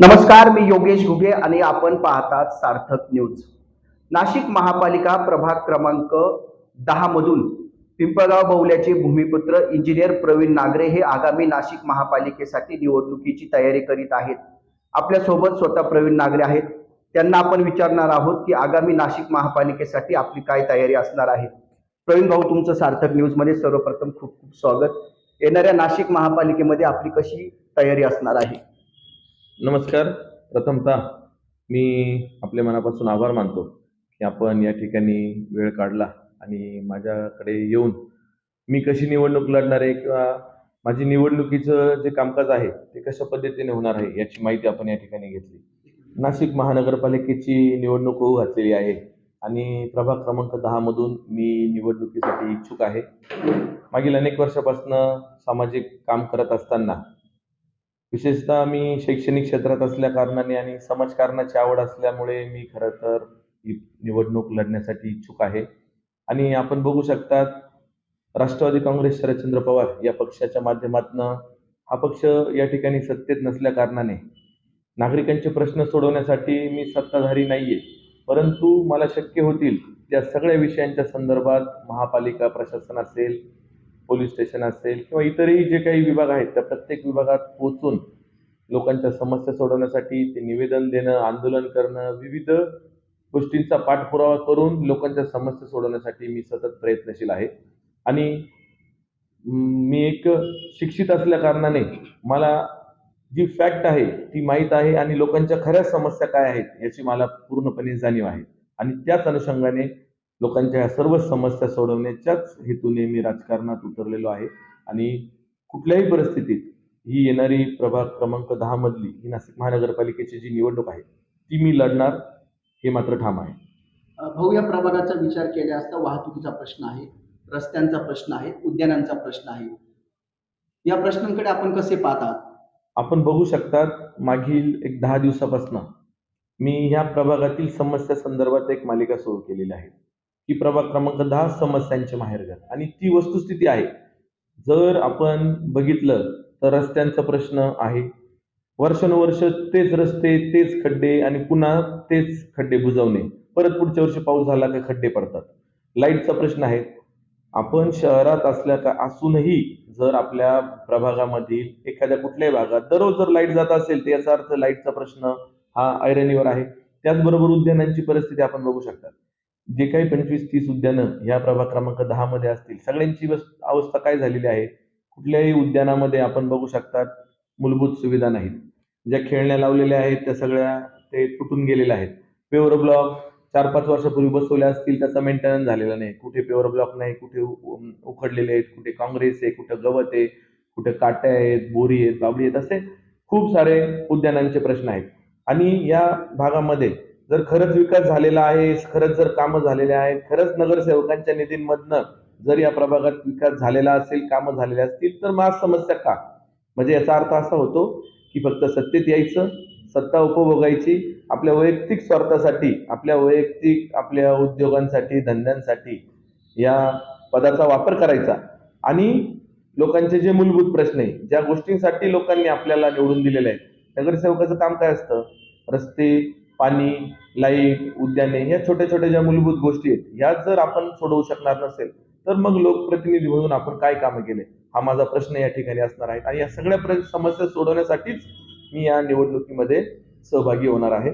नमस्कार मी योगेश घुगे आणि आपण पाहतात सार्थक न्यूज. नाशिक महापालिका प्रभाग क्रमांक दहा मधून पिंपळगाव बवल्याचे भूमिपुत्र इंजिनियर प्रवीण नागरे हे आगामी नाशिक महापालिकेसाठी निवडणुकीची तयारी करीत आहेत. आपल्यासोबत स्वतः प्रवीण नागरे आहेत. त्यांना आपण विचारणार आहोत की आगामी नाशिक महापालिकेसाठी आपली काय तयारी असणार आहे. प्रवीण भाऊ तुमचं सार्थक न्यूजमध्ये सर्वप्रथम खूप खूप स्वागत. येणाऱ्या नाशिक महापालिकेमध्ये आपली कशी तयारी असणार आहे? नमस्कार. प्रथमतः मी आपल्या मनापासून आभार मानतो की आपण या ठिकाणी वेळ काढला आणि माझ्याकडे येऊन मी कशी निवडणूक लढणार आहे किंवा माझी निवडणुकीचं जे कामकाज आहे ते कशा पद्धतीने होणार आहे याची माहिती आपण या ठिकाणी घेतली. नाशिक महानगरपालिकेची निवडणूक होऊ घातलेली आहे आणि प्रभाग क्रमांक दहामधून मी निवडणुकीसाठी इच्छुक आहे. मागील अनेक वर्षापासून सामाजिक काम करत असताना विशेषतः मी शैक्षणिक क्षेत्रात असल्या कारणाने आणि समाजकारणाची आवड असल्यामुळे मी खरं तर ही निवडणूक लढण्यासाठी इच्छुक आहे. आणि आपण बघू शकतात राष्ट्रवादी काँग्रेस शरदचंद्र पवार या पक्षाच्या माध्यमातून हा पक्ष या ठिकाणी सत्तेत नसल्या कारणाने नागरिकांचे प्रश्न सोडवण्यासाठी मी सत्ताधारी नाहीये. परंतु मला शक्य होतील त्या सगळ्या विषयांच्या संदर्भात महापालिका प्रशासन असेल पोलीस स्टेशन असेल किंवा इतरही जे काही विभाग आहेत त्या प्रत्येक विभागात पोचून लोकांच्या समस्या सोडवण्यासाठी ते निवेदन देणं आंदोलन करणं विविध गोष्टींचा पाठपुरावा करून लोकांच्या समस्या सोडवण्यासाठी मी सतत प्रयत्नशील आहे. आणि मी एक शिक्षित असल्या कारणाने मला जी फॅक्ट आहे ती माहीत आहे आणि लोकांच्या खऱ्या समस्या काय आहेत याची मला पूर्णपणे जाणीव आहे. आणि त्याच अनुषंगाने लोकांच्या ह्या सर्व समस्या सोडवण्याच्याच हेतूने मी राजकारणात उतरलेलो आहे. आणि कुठल्याही परिस्थितीत ही येणारी प्रभाग क्रमांक दहा मधली ही नाशिक महानगरपालिकेची जी निवडणूक आहे ती मी लढणार हे मात्र ठाम आहे. भाऊ या प्रभागाचा विचार केला असता वाहतुकीचा प्रश्न आहे रस्त्यांचा प्रश्न आहे उद्यानांचा प्रश्न आहे. या प्रश्नांकडे आपण कसे पाहतात आपण बघू शकतात मागील एक दहा दिवसापासून मी ह्या प्रभागातील समस्या संदर्भात एक मालिका सुरू केलेली आहे. ही प्रभाग क्रमांक दहा समस्यांचे माहेरघर आणि ती वस्तुस्थिती आहे. जर आपण बघितलं तर रस्त्यांचा प्रश्न आहे. वर्षानुवर्ष तेच रस्ते तेच खड्डे आणि पुन्हा तेच खड्डे बुजवणे. परत पुढच्या वर्षी पाऊस झाला का खड्डे पडतात. लाईटचा प्रश्न आहे. आपण शहरात असल्या का असूनही जर आपल्या प्रभागामधील एखाद्या कुठल्याही भागात दररोज जर लाइट जात असेल तर याचा अर्थ लाईटचा प्रश्न हा ऐरणीवर आहे. त्याचबरोबर उद्यानांची परिस्थिती आपण बघू शकतात जे काही पंचवीस तीस उद्यानं ह्या प्रभाग क्रमांक दहा मध्ये असतील सगळ्यांची अवस्था काय झालेली आहे? कुठल्याही उद्यानामध्ये आपण बघू शकतात मूलभूत सुविधा नाहीत. ज्या खेळण्या लावलेल्या आहेत त्या सगळ्या ते तुटून गेलेल्या आहेत. पेवर ब्लॉक चार पाच वर्षापूर्वी बसवल्या असतील त्याचा मेंटेनन्स झालेला नाही. कुठे पेवर ब्लॉक नाही कुठे उखडलेले आहेत कुठे काँग्रेस आहे कुठे गवत आहे कुठे काट्या आहेत बोरी आहेत बाबडी आहेत असे खूप सारे उद्यानांचे प्रश्न आहेत. आणि या भागामध्ये जर खरंच विकास झालेला आहे खरंच जर कामं झालेले आहेत खरंच नगरसेवकांच्या निधींमधनं जर या प्रभागात विकास झालेला असेल कामं झालेले असतील तर मग समस्या का? म्हणजे याचा अर्थ असा होतो की फक्त सत्तेत यायचं सत्ता उपभोगायची आपल्या वैयक्तिक स्वार्थासाठी आपल्या वैयक्तिक आपल्या उद्योगांसाठी धंद्यांसाठी या पदाचा वापर करायचा. आणि लोकांचे जे मूलभूत प्रश्न आहे ज्या गोष्टींसाठी लोकांनी आपल्याला निवडून दिलेले आहेत नगरसेवकाचं काम काय असतं? रस्ते पाणी लाइट उद्याने या छोट्या छोट्या ज्या मूलभूत गोष्टी आहेत ह्या जर आपण सोडवू शकणार नसेल तर मग लोकप्रतिनिधी म्हणून आपण काय कामं केले? हा माझा प्रश्न या ठिकाणी असणार आहे. आणि या सगळ्या समस्या सोडवण्यासाठीच मी या निवडणुकीमध्ये सहभागी होणार आहे.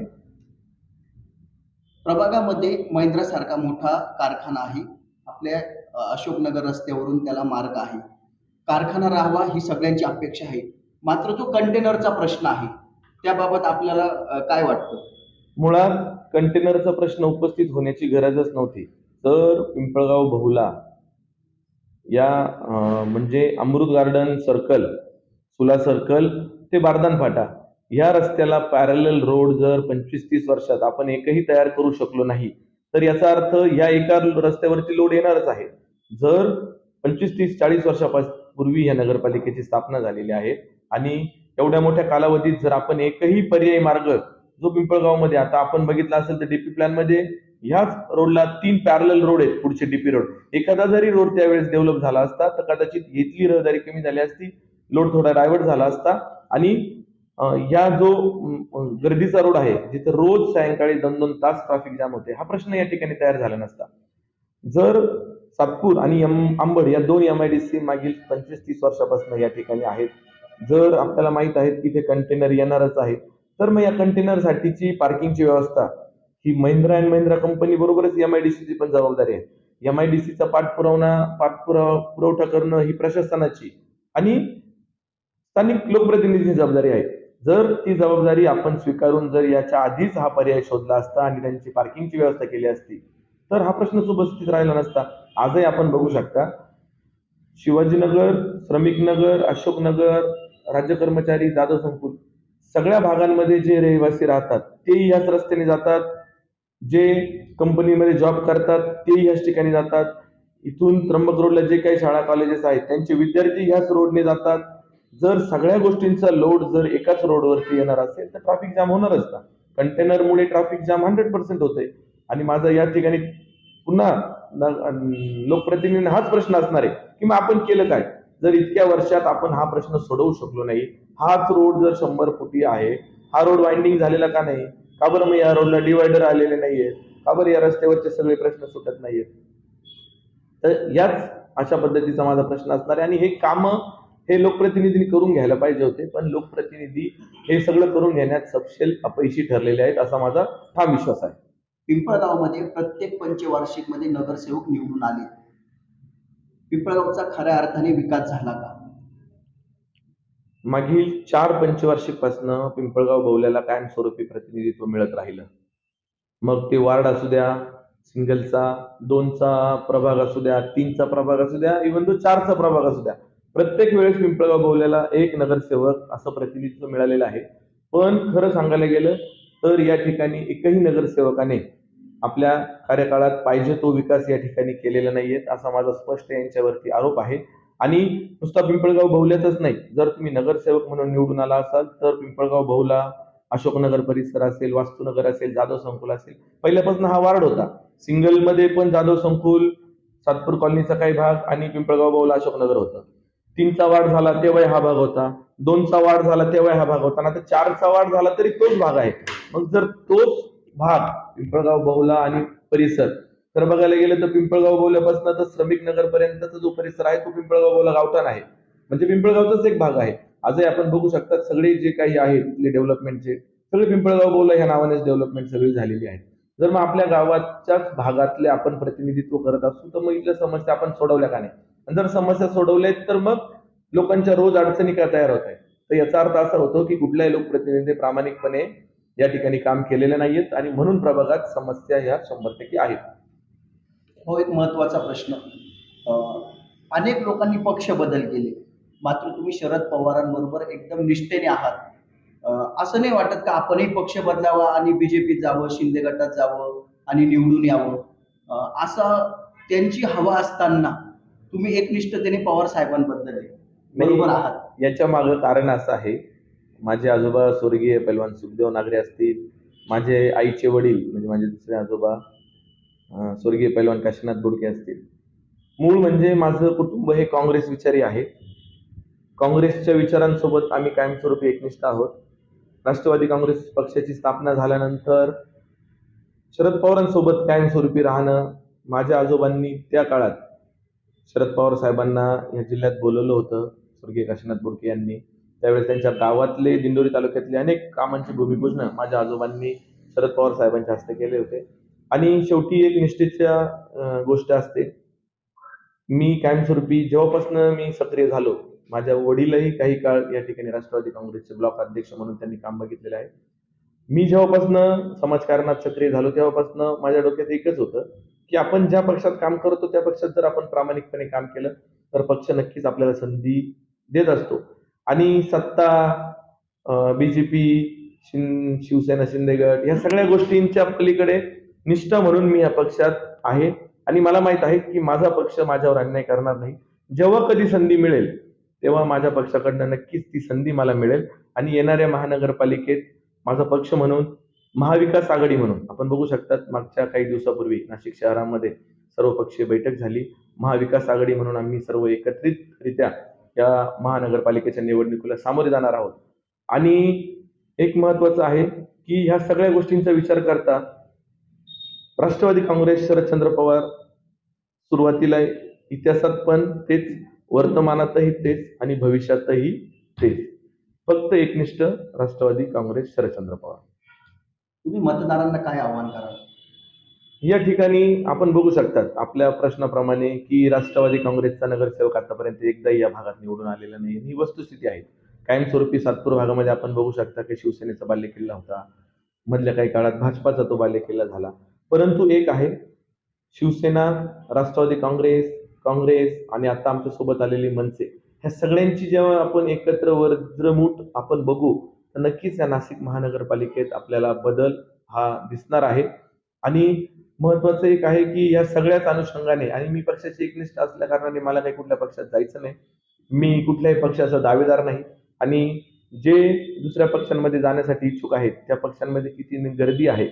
प्रभागामध्ये महिंद्रा सारखा मोठा कारखाना आहे. आपल्या अशोकनगर रस्त्यावरून त्याला मार्ग आहे. कारखाना राहावा ही सगळ्यांची अपेक्षा आहे. मात्र जो कंटेनरचा प्रश्न आहे. त्याबाबत आपल्याला काय वाटतं? मुळात कंटेनरचा प्रश्न उपस्थित होण्याची गरजच नव्हती. तर पिंपळगाव बहुला या म्हणजे Amrit garden circle Sula circle ते बारदान फाटा या रस्त्याला पॅरल रोड जर पंचवीस तीस वर्षात आपण एकही तयार करू शकलो नाही तर याचा अर्थ या एका रस्त्यावरची लोड येणारच आहे. जर पंचवीस तीस चाळीस वर्षापूर्वी या नगरपालिकेची स्थापना झालेली आहे आणि एवढ्या मोठ्या कालावधीत जर आपण एकही पर्यायी मार्ग जो पिंपळगावमध्ये आता आपण बघितला असेल तर डीपी प्लॅनमध्ये ह्याच रोडला तीन पॅरल रोड आहेत पुढचे डीपी रोड एखादा जरी रोड त्यावेळेस डेव्हलप झाला असता तर कदाचित इथली रहदारी कमी झाली असती लोड थोडा डायव्हर्ट झाला असता आणि या जो गर्दीचा रोड आहे जिथे रोज सायंकाळी दोन दोन तास ट्रॅफिक जाम होते हा प्रश्न या ठिकाणी तयार झाला नसता. जर सातपूर आणि आंबड या दोन एम आय डी सी मागील पंचवीस तीस वर्षापासून या ठिकाणी आहेत. जर आपल्याला माहीत आहे की कंटेनर येणारच आहे तर मग या कंटेनरसाठीची पार्किंगची व्यवस्था ही महिंद्रा अँड महिंद्रा कंपनी बरोबरच एम आय डी सीची पण जबाबदारी आहे. एम आय डी सीचा पाठपुरवणा पाठपुरावा पुरवठा करणं ही प्रशासनाची आणि स्थानिक लोकप्रतिनिधीची जबाबदारी आहे. जर ती जबाबदारी आपण स्वीकारून जर याच्या आधीच हा पर्याय शोधला असता आणि त्यांची पार्किंगची व्यवस्था केली असती तर हा प्रश्नच उपस्थित राहिला नसता. आजही आपण बघू शकता. शिवाजीनगर श्रमिकनगर अशोकनगर राज्य कर्मचारी जाधव संकुल सगळ्या भागांमध्ये जे रहिवासी राहतात तेही याच रस्त्याने जातात. जे कंपनीमध्ये जॉब करतात तेही याच ठिकाणी जातात. इथून त्र्यंबक रोडला जे काही शाळा कॉलेजेस आहेत त्यांचे विद्यार्थी ह्याच रोडने जातात. जर सगळ्या गोष्टींचा लोड जर एकाच रोडवरती येणार असेल तर ट्रॅफिक जाम होणारच ना. कंटेनरमुळे ट्रॅफिक जाम हंड्रेड पर्सेंट होते आणि माझा या ठिकाणी पुन्हा लोकप्रतिनिधींना हाच प्रश्न असणार आहे की मग आपण केलं काय? जर इतक्या वर्षात आपण हा प्रश्न सोडवू शकलो नाही हाच रोड जर शंभर फुटी आहे हा रोड वाइंडिंग झालेला का नाही? का बरं मग या रोडला डिवायडर आलेले नाहीये का बरं या रस्त्यावरचे सगळे प्रश्न सुटत नाहीयेत? तर याच अशा पद्धतीचा माझा प्रश्न असणार आहे. आणि हे काम हे लोकप्रतिनिधींनी करून घ्यायला पाहिजे होते पण लोकप्रतिनिधी हे सगळं करून घेण्यात सपशेल अपयशी ठरलेले आहेत असा माझा ठाम विश्वास आहे. पिंपळगावमध्ये प्रत्येक पंचवार्षिकमध्ये नगरसेवक निवडून आले. पिंपळगावचा खऱ्या अर्थाने विकास झाला का? मागील चार पंचवार्षिकपासनं पिंपळगाव बौल्याला कायमस्वरूपी प्रतिनिधित्व मिळत राहिलं. मग ते वार्ड असू द्या सिंगलचा दोनचा प्रभाग असू द्या तीनचा प्रभाग असू द्या इव्हन तो चारचा प्रभाग असू द्या प्रत्येक वेळेस पिंपळगाव बौल्याला एक नगरसेवक असं प्रतिनिधित्व मिळालेलं आहे. पण खरं सांगायला गेलं तर या ठिकाणी एकही नगरसेवकाने आपल्या कार्यकाळात पाहिजे तो विकास या ठिकाणी केलेला नाहीये असा माझा स्पष्ट यांच्यावरती आरोप आहे. आणि नुसता पिंपळगाव बहुल्यातच नाही जर तुम्ही नगरसेवक म्हणून निवडून आला असाल तर पिंपळगाव बहुला अशोकनगर परिसर असेल वास्तुनगर असेल जाधव संकुल असेल पहिल्यापासून हा वार्ड होता. सिंगलमध्ये पण जाधव संकुल सातपूर कॉलनीचा काही भाग आणि पिंपळगाव बहुला अशोकनगर होता. तीनचा वार्ड झाला तेव्हा हा भाग होता. दोनचा वार्ड झाला तेव्हा हा भाग होता. आता चारचा वार्ड झाला तरी तोच भाग आहे. मग जर तोच भाग पिंपळगाव बहुला आणि परिसर. तर बघायला गेलं तर पिंपळगाव बहुल्यापासून तर श्रमिक नगर पर्यंतचा जो परिसर आहे तो पिंपळगाव बहुला गावठाण आहे. म्हणजे पिंपळगावचाच एक भाग आहे. आजही आपण बघू शकतात सगळे जे काही आहे तिथले डेव्हलपमेंटचे सगळे पिंपळगाव बहुला ह्या नावानेच डेव्हलपमेंट सगळी झालेली आहे. जर मग आपल्या गावाच्याच भागातले आपण प्रतिनिधित्व करत असू तर मग इथल्या समस्या आपण सोडवल्या का नाही? आणि जर समस्या सोडवल्या तर मग लोकांच्या रोज अडचणी का तयार होत आहेत? तर याचा अर्थ असा होतो की कुठल्याही लोकप्रतिनिधी प्रामाणिकपणे या ठिकाणी काम केलेले नाहीयेत आणि म्हणून प्रभागात समस्या ह्या शंभर टक्के आहेत. हो एक महत्त्वाचा प्रश्न. अनेक लोकांनी पक्ष बदल केले. मात्र तुम्ही शरद पवारांबरोबर एकदम निष्ठेने आहात. असं नाही वाटत का आपणही पक्ष बदलावा आणि बीजेपीत जावं शिंदे गटात जावं आणि निवडून यावं? असं त्यांची हवा असताना तुम्ही एकनिष्ठतेने पवार साहेबांबद्दल. बरोबर आहात. याच्या मागं कारण असं आहे माझे आजोबा स्वर्गीय पैलवान सुखदेव नागरे असतील माझे आईचे वडील म्हणजे माझे दुसरे आजोबा स्वर्गीय पैलवान काशीनाथ बोडके असतील. मूळ म्हणजे माझं कुटुंब हे काँग्रेस विचारी आहे. काँग्रेसच्या विचारांसोबत आम्ही कायमस्वरूपी एकनिष्ठ आहोत. राष्ट्रवादी काँग्रेस पक्षाची स्थापना झाल्यानंतर शरद पवारांसोबत कायमस्वरूपी राहणं माझ्या आजोबांनी त्या काळात शरद पवार साहेबांना या जिल्ह्यात बोलवलं होतं स्वर्गीय काशीनाथ बोडके यांनी. त्यावेळेस त्यांच्या गावातले दिंडोरी तालुक्यातले अनेक कामांची भूमिपूजन माझ्या आजोबांनी शरद पवार साहेबांच्या हस्ते केले होते. आणि शेवटी एक निष्ठेच्या गोष्ट असते. मी कायमस्वरूपी जेव्हापासून मी सक्रिय झालो माझ्या वडीलही काही काळ या ठिकाणी राष्ट्रवादी काँग्रेसचे ब्लॉक अध्यक्ष म्हणून त्यांनी काम बघितलेलं आहे. मी जेव्हापासून समाजकारणात सक्रिय झालो तेव्हापासून माझ्या डोक्यात एकच होतं की आपण ज्या पक्षात काम करतो त्या पक्षात जर आपण प्रामाणिकपणे काम केलं तर पक्ष नक्कीच आपल्याला संधी देत असतो. आणि सत्ता बीजेपी शिन शिवसेना शिंदेगड या सगळ्या गोष्टींच्या पलीकडे निष्ठा म्हणून मी या पक्षात आहे. आणि मला माहीत आहे की माझा पक्ष माझ्यावर अन्याय करणार नाही. जेव्हा कधी संधी मिळेल तेव्हा माझ्या पक्षाकडनं नक्कीच ती संधी मला मिळेल. आणि येणाऱ्या महानगरपालिकेत माझा पक्ष म्हणून महाविकास आघाडी म्हणून आपण बघू शकतात मागच्या काही दिवसापूर्वी नाशिक शहरामध्ये सर्वपक्षीय बैठक झाली. महाविकास आघाडी म्हणून आम्ही सर्व एकत्रितरित्या या महानगरपालिकेच्या निवडणुकीला सामोरे जाणार आहोत. आणि एक महत्वाचं आहे की ह्या सगळ्या गोष्टींचा विचार करता राष्ट्रवादी काँग्रेस शरदचंद्र पवार सुरुवातीला इतिहासात पण तेच वर्तमानातही तेच आणि भविष्यातही तेच. फक्त एकनिष्ठ राष्ट्रवादी काँग्रेस शरदचंद्र पवार. तुम्ही मतदारांना काय आव्हान कराल? या ठिकाणी आपण बघू शकतात आपल्या प्रश्नाप्रमाणे की राष्ट्रवादी काँग्रेसचा नगरसेवक आतापर्यंत एकदाही या भागात निवडून आलेला नाही. ही वस्तुस्थिती आहे. कायमस्वरूपी सातपूर भागामध्ये आपण बघू शकता की शिवसेनेचा बाल्यकिल्ला होता. मधल्या काही काळात भाजपाचा तो बाल्यकिल्ला झाला. परंतु एक आहे शिवसेना राष्ट्रवादी काँग्रेस काँग्रेस आणि आता आमच्यासोबत आलेली मनसे ह्या सगळ्यांची जेव्हा आपण एकत्र वज्रमूठ आपण बघू तर नक्कीच या नाशिक महानगरपालिकेत आपल्याला बदल हा दिसणार आहे. आणि महत्वाचं एक आहे की या सगळ्याच अनुषंगाने आणि मी पक्षाचे एकनिष्ठ असल्या कारणाने मला काही कुठल्या पक्षात जायचं नाही. मी कुठल्याही पक्षाचा दावेदार नाही. आणि जे दुसऱ्या पक्षांमध्ये जाण्यासाठी इच्छुक आहेत त्या पक्षांमध्ये किती गर्दी आहे.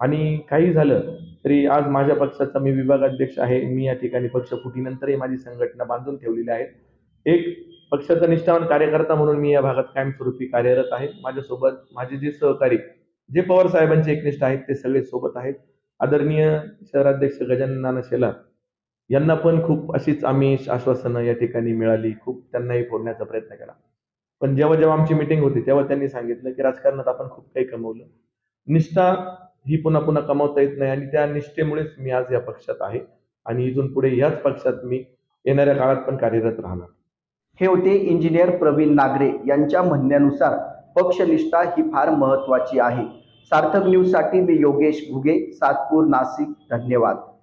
आणि काही झालं तरी आज माझ्या पक्षाचा मी विभागाध्यक्ष आहे. मी या ठिकाणी पक्ष फुटीनंतरही माझी संघटना बांधून ठेवलेली आहे एक पक्षाचा निष्ठावान कार्यकर्ता म्हणून मी या भागात कायमस्वरूपी कार्यरत आहे. माझ्यासोबत माझे जे सहकारी जे पवार साहेबांचे एकनिष्ठ आहेत ते सगळे सोबत आहेत. आदरणीय शहराध्यक्ष गजानन नाना शेलार यांना पण खूप अशीच आम्ही आश्वासनं या ठिकाणी मिळाली. खूप त्यांनाही फोडण्याचा प्रयत्न केला. पण जेव्हा जेव्हा आमची मिटिंग होती तेव्हा त्यांनी सांगितलं की राजकारणात आपण खूप काही कमवलं. निष्ठा ही पुन्हा पुन्हा कमावता येत नाही आणि त्या निष्ठेमुळेच मी आज या पक्षात आहे आणि इथून पुढे याच पक्षात मी येणाऱ्या काळात पण कार्यरत राहणार. हे होते इंजिनियर प्रवीण नागरे यांच्या म्हणण्यानुसार पक्षनिष्ठा ही फार महत्त्वाची आहे. सार्थक न्यूजसाठी मी योगेश घुगे सातपूर नाशिक. धन्यवाद.